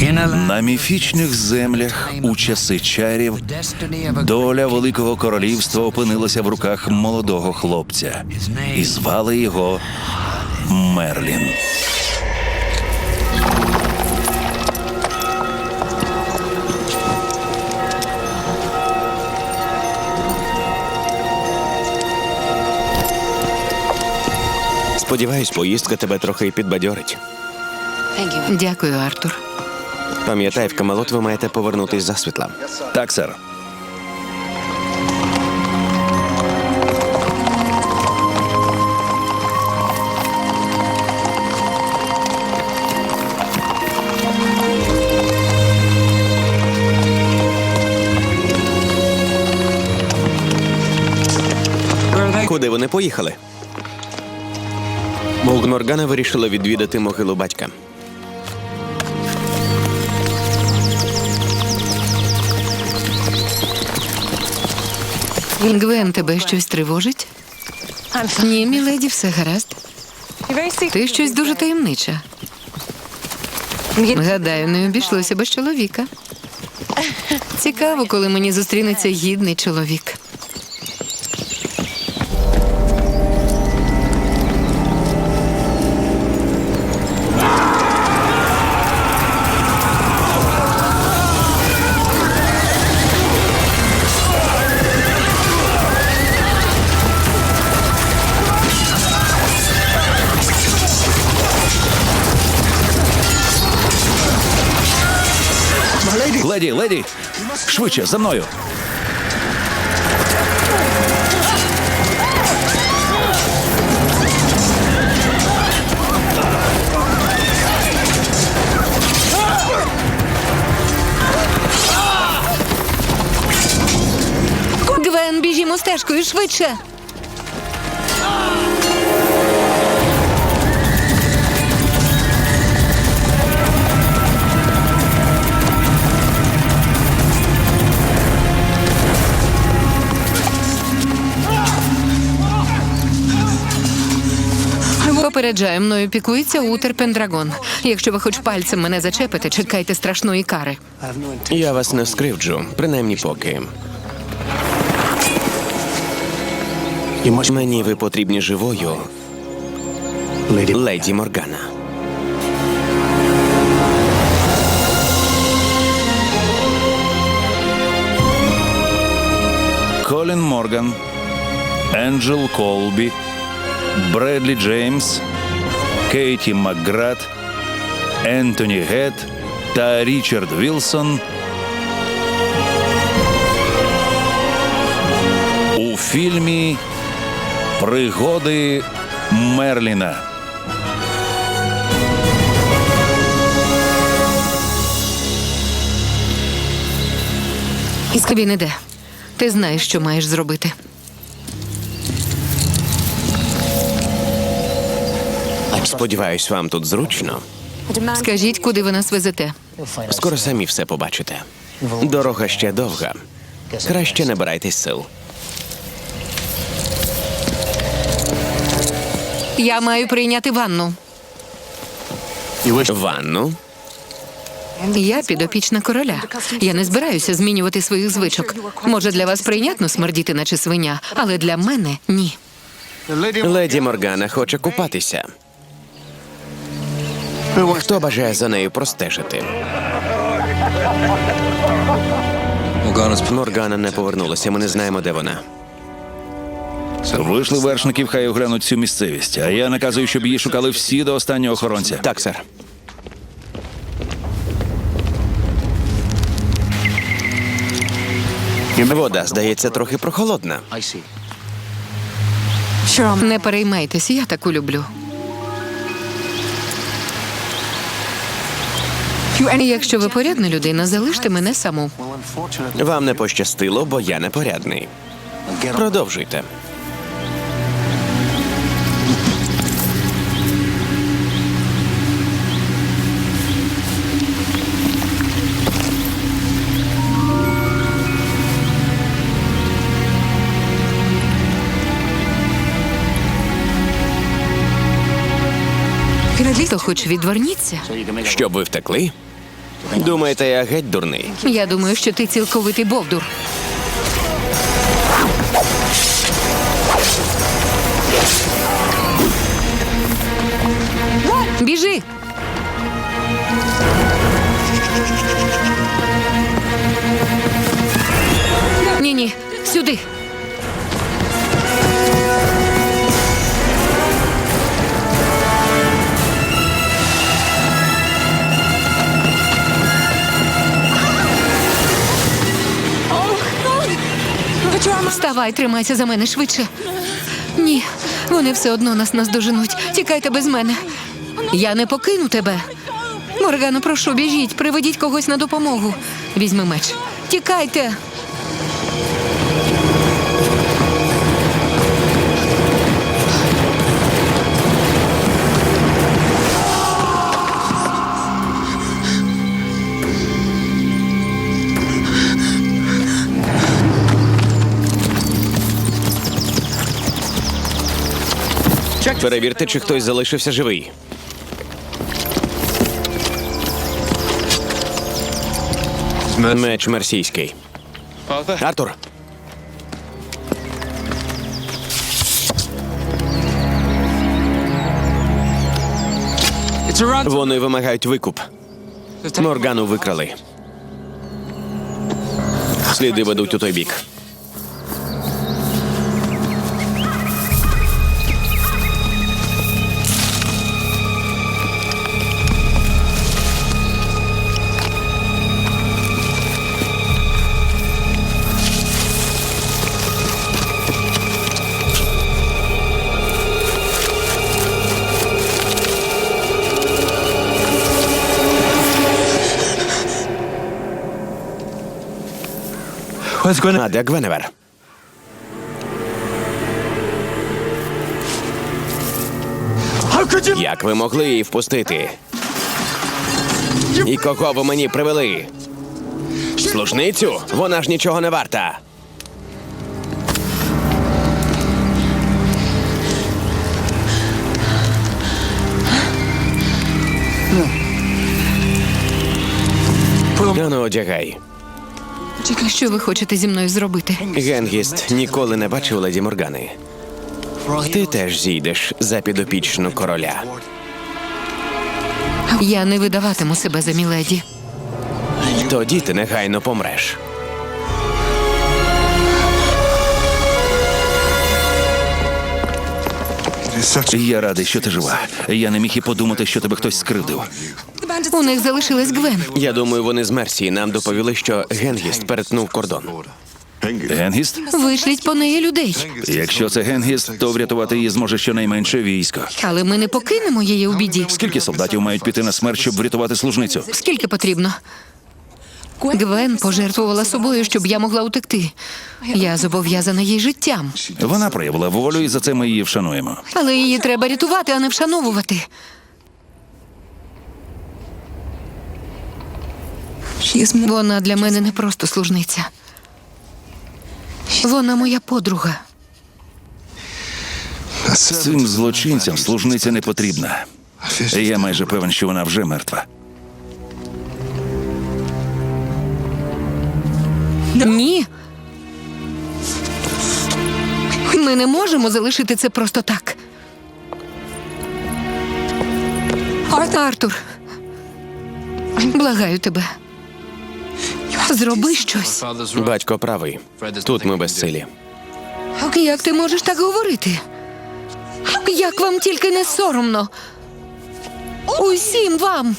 На міфічних землях у часи чарів доля великого королівства опинилася в руках молодого хлопця, і звали його Мерлін. Сподіваюсь, поїздка тебе трохи підбадьорить. Дякую, Артур. Пам'ятай, в Камелот ви маєте повернутись засвітла. Так, сер. Куди вони поїхали? Моргана вирішила відвідати могилу батька. Гвен, тебе щось тривожить? Ні, міледі, все гаразд. Ти щось дуже таємнича. Гадаю, не обійшлося без чоловіка. Цікаво, коли мені зустрінеться гідний чоловік. Леді, леді! Швидше, за мною! Гвен, біжімо стежкою швидше. Попереджаю, мною пікується Утер Пендрагон. Якщо ви хоч пальцем мене зачепите, чекайте страшної кари. Я вас не скривджу, принаймні поки. Мені ви потрібні живою, леді Моргана. Колін Морган, Енджел Колбі, Бредлі Джеймс, Кейті Макград, Ентоні Гет та Річард Вілсон у фільмі Пригоди Мерліна. Він іде. Ти знаєш, що маєш зробити. Сподіваюсь, вам тут зручно. Скажіть, куди ви нас везете? Скоро самі все побачите. Дорога ще довга. Краще набирайтесь сил. Я маю прийняти ванну. Ванну. Я підопічна короля. Я не збираюся змінювати своїх звичок. Може, для вас прийнятно смердіти, наче свиня, але для мене ні. Леді Моргана хоче купатися. Хто бажає за нею простежити? Моргана не повернулася. Ми не знаємо, де вона. Вийшли вершників, хай оглянуть цю місцевість. А я наказую, щоб її шукали всі до останнього охоронця. Так, сер. Вода, здається, трохи прохолодна. Не переймайтесь, я таку люблю. Якщо ви порядна людина, залиште мене саму. Вам не пощастило, бо я непорядний. Продовжуйте. То хоч відверніться. Щоб ви втекли? Думаєте, я геть дурний? Я думаю, що ти цілковитий бовдур. Біжи! Ні, ні, сюди. Вставай, тримайся за мене швидше. Ні, вони все одно нас наздоженуть. Тікайте без мене. Я не покину тебе. Моргано, прошу, біжіть, приведіть когось на допомогу. Візьми меч. Тікайте. Перевірте, чи хтось залишився живий. Меч мерсійський. Артур, вони вимагають викуп. Моргану викрали. Сліди ведуть у той бік. Де Гвеневер? Як ви могли її впустити? І кого ви мені привели? Служницю? Вона ж нічого не варта. Ану, одягай. Що ви хочете зі мною зробити? Генгіст ніколи не бачив леді Моргани. Ти теж зійдеш за підопічну короля. Я не видаватиму себе за міледі. Тоді ти негайно помреш. Я радий, що ти жива. Я не міг і подумати, що тебе хтось скривдив. У них залишилась Гвен. Я думаю, вони з Мерсії нам доповіли, що Генгіст перетнув кордон. Генгіст? Вишліть по неї людей. Якщо це Генгіст, то врятувати її зможе щонайменше військо. Але ми не покинемо її у біді. Скільки солдатів мають піти на смерть, щоб врятувати служницю? Скільки потрібно? Гвен пожертвувала собою, щоб я могла утекти. Я зобов'язана їй життям. Вона проявила волю, і за це ми її вшануємо. Але її треба рятувати, а не вшановувати. Вона для мене не просто служниця. Вона моя подруга. Цим злочинцям служниця не потрібна. Я майже певен, що вона вже мертва. Ні. Ми не можемо залишити це просто так. Артур, благаю тебе. Зроби щось. Батько правий. Тут ми безсилі. Як ти можеш так говорити? Як вам тільки не соромно? Усім вам.